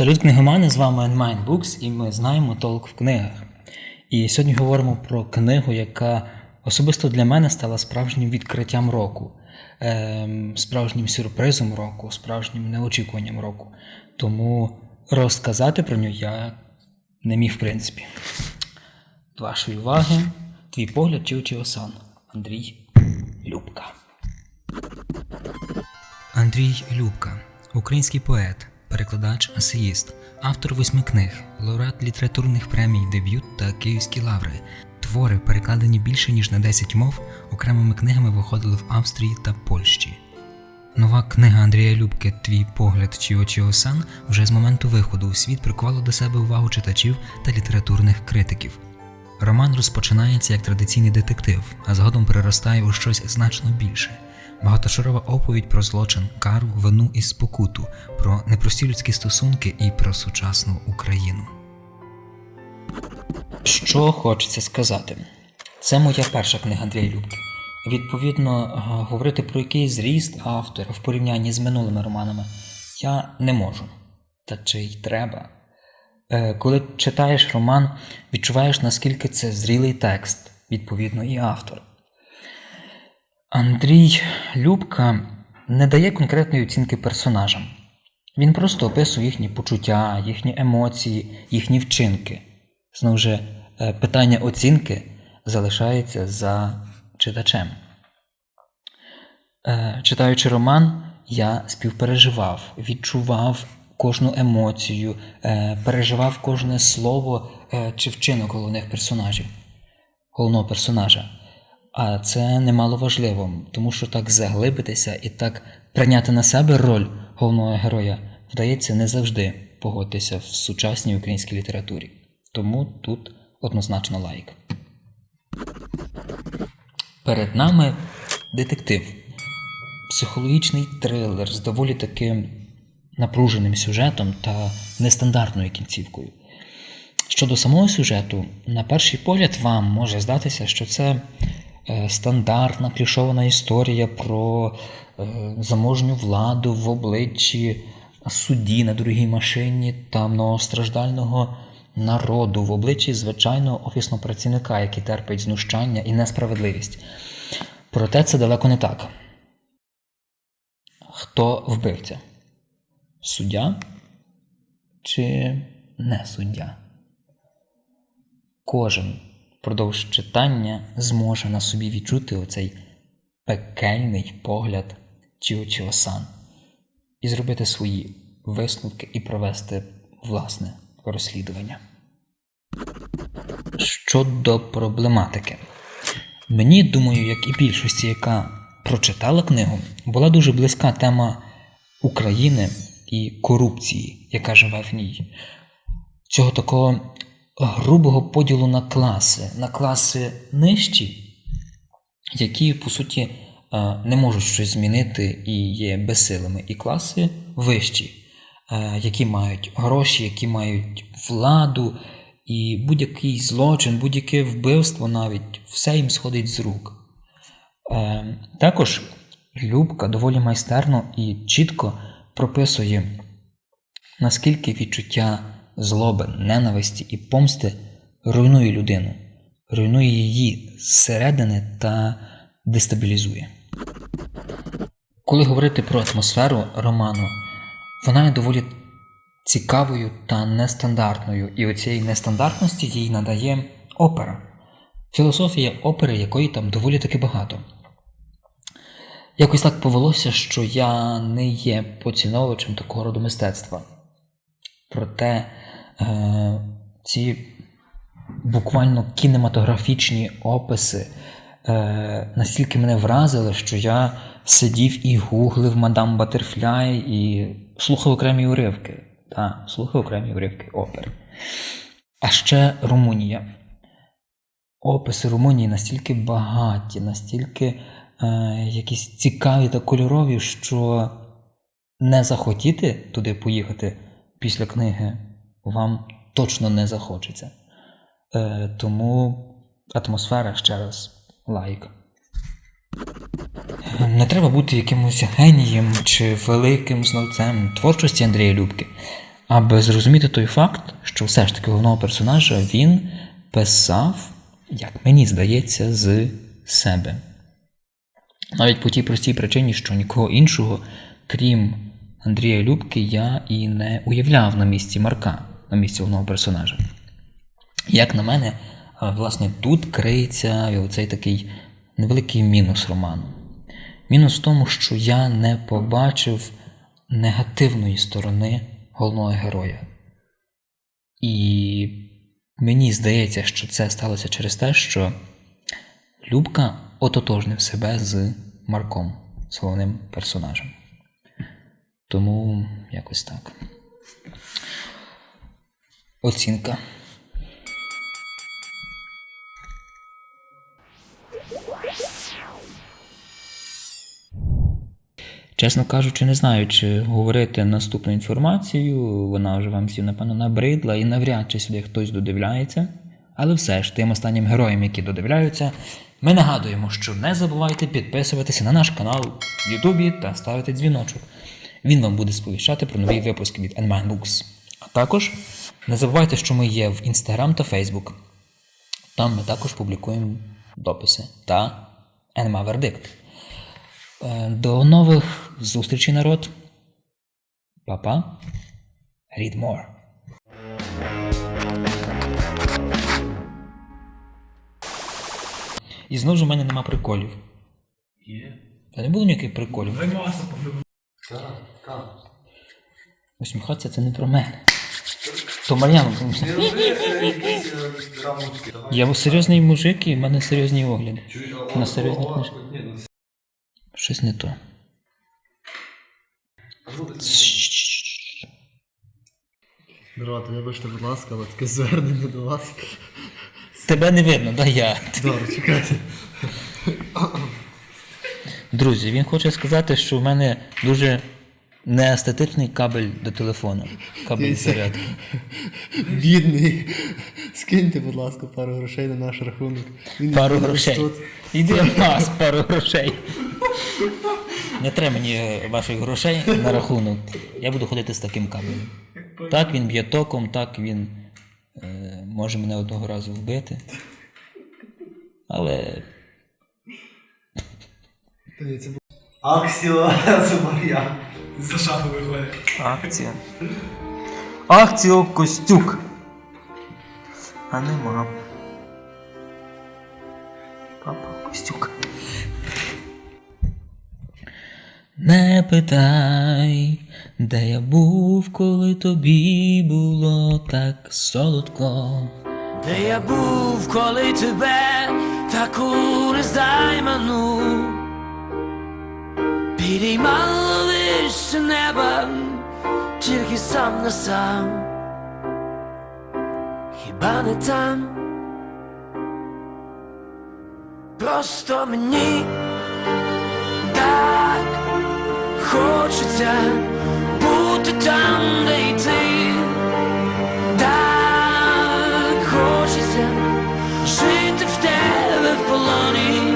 Салют книгомани, з вами Enmine Books і ми знаємо толк в книгах. І сьогодні говоримо про книгу, яка особисто для мене стала справжнім відкриттям року, ем, справжнім сюрпризом року, справжнім неочікуванням року. Тому розказати про нього я не міг в принципі. До вашої уваги, твій погляд чи Осан. Андрій Любка. Андрій Любка, український поет, перекладач, есеїст, автор восьми книг, лауреат літературних премій, дебют та Київські лаври. Твори, перекладені більше ніж на 10 мов, окремими книгами виходили в Австрії та Польщі. Нова книга Андрія Любки Твій погляд чи очі Осан вже з моменту виходу у світ прикувала до себе увагу читачів та літературних критиків. Роман розпочинається як традиційний детектив, а згодом переростає у щось значно більше. Багатошарова оповідь про злочин, кару, вину і спокуту, про непрості людські стосунки і про сучасну Україну. Що хочеться сказати? Це моя перша книга Андрія Любки. Відповідно, е, говорити про якийсь зріст автора в порівнянні з минулими романами я не можу. Та чи й треба? Е, Коли читаєш роман, відчуваєш, наскільки це зрілий текст, відповідно, і автор. Андрій Любка не дає конкретної оцінки персонажам. Він просто описує їхні почуття, їхні емоції, їхні вчинки. Знову ж, е, питання оцінки залишається за читачем. Е, Читаючи роман, я співпереживав, відчував кожну емоцію, е, переживав кожне слово чи вчинок головних персонажів, головного персонажа. А це немало важливо, тому що так заглибитися і так прийняти на себе роль головного героя вдається не завжди погодитися в сучасній українській літературі. Тому тут однозначно лайк. Перед нами детектив. Психологічний трилер з доволі таки напруженим сюжетом та нестандартною кінцівкою. Щодо самого сюжету, на перший погляд вам може здатися, що це стандартна клішована історія про е, заможню владу в обличчі судді на другій машині та многостраждального народу в обличчі звичайного офісного працівника, який терпить знущання і несправедливість. Проте це далеко не так. Хто вбивця? Суддя чи не суддя? Кожен впродовж читання зможе на собі відчути оцей пекельний погляд Чіо Сан і зробити свої висновки і провести власне розслідування. Щодо проблематики, мені думаю, як і більшості, яка прочитала книгу, була дуже близька тема України і корупції, яка живе в ній. Цього такого грубого поділу на класи, на класи нижчі, які, по суті, е, не можуть щось змінити і є безсилими, і класи вищі, е, які мають гроші, які мають владу, і будь-який злочин, будь-яке вбивство навіть все їм сходить з рук. Е, Також Любка доволі майстерно і чітко прописує, наскільки відчуття злоби, ненависті і помсти руйнує людину, руйнує її зсередини та дестабілізує. Коли говорити про атмосферу роману, вона є доволі цікавою та нестандартною, і оцієї нестандартності їй надає опера, філософія опери, якої там доволі таки багато. Якось так повелося, що я не є поціновувачем такого роду мистецтва. Проте ці буквально кінематографічні описи е, настільки мене вразили, що я сидів і гуглив мадам Батерфляй і слухав окремі уривки. Та, слухав окремі уривки опер. А ще Румунія. Описи Румунії настільки багаті, настільки е, якісь цікаві та кольорові, що не захотіти туди поїхати після книги вам точно не захочеться. Е, тому атмосфера ще раз лайк. Не треба бути якимось генієм чи великим знавцем творчості Андрія Любки, аби зрозуміти той факт, що все ж таки головного персонажа він писав, як мені здається, з себе. Навіть по тій простій причині, що нікого іншого, крім Андрія Любки, я і не уявляв на місці Марка, на місці головного персонажа. Як на мене, власне, тут криється оцей такий невеликий мінус роману. Мінус в тому, що я не побачив негативної сторони головного героя. І мені здається, що це сталося через те, що Любка ототожнив себе з Марком, з головним персонажем. Тому якось так. Оцінка. Чесно кажучи, не знаю, чи говорити наступну інформацію. Вона вже вам всім, напевно, набридла і навряд чи сюди хтось додивляється. Але все ж тим останнім героям, які додивляються, ми нагадуємо, що не забувайте підписуватися на наш канал в Ютубі та ставити дзвіночок. Він вам буде сповіщати про нові випуски від Books. А також не забувайте, що ми є в Instagram та Facebook. Там ми також публікуємо дописи та Енма Вердикт. Е, До нових зустрічей, народ. Па-па. Read more. І знову ж у мене нема приколів. Є. Та не було ніяких приколів. Поглянути. Усміхатися це не про мене. Давай. Я серйозний мужик і в мене серйозні огляди. На серйозні книжки. Щось не то. Народ, вибачте, будь ласка, але таке звернення до вас. Тебе не видно, да я. Добре, чекайте. Друзі, він хоче сказати, що в мене дуже неестетичний кабель до телефону. Кабель зарядки. Бідний. Скиньте, будь ласка, пару грошей на наш рахунок. Він Пару грошей. тут. Іди в нас пару грошей. Не треба мені ваших грошей на рахунок. Я буду ходити з таким кабелем. Так він б'є током, так він е, може мене одного разу вбити. Але Аксіо, Мар'ян. За шафи виходить. Акція. Акція Костюк. А нема. Папа Костюк. Не питай, де я був, коли тобі було так солодко. Де я був, коли тебе таку незайману Підіймало вище неба, тільки сам на сам. Хіба не там? Просто мені так хочеться бути там, де й ти так хочеться жити в тебе в полоні